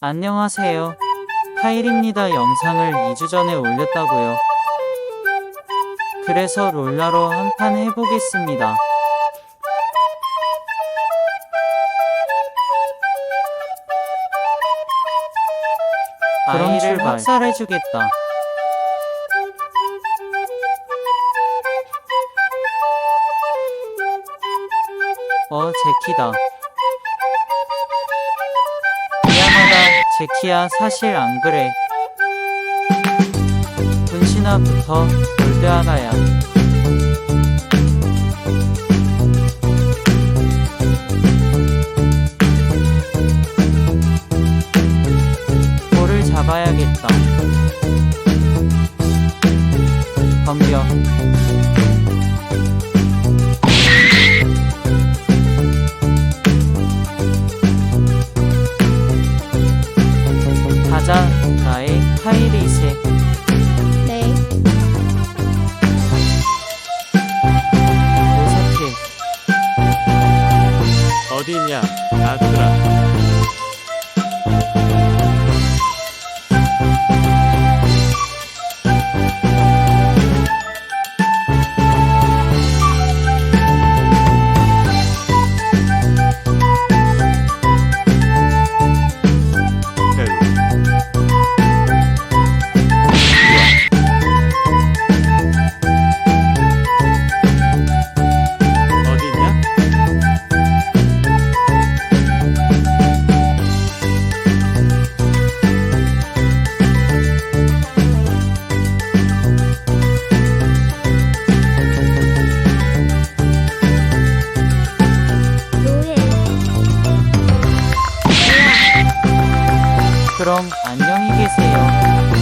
안녕하세요. 카일입니다. 영상을 2주 전에 올렸다고요. 그래서 롤라로 한 판 해보겠습니다. 그럼 아이를 출발. 학살해주겠다. 어, 제키다. 제키야. 사실 안 그래. 분신아부터 골드하나야. 볼을 잡아야겠다. 덤벼. 나의 카이리세. 네. 오사케. 어디 있냐, 아들아. 그럼 안녕히 계세요.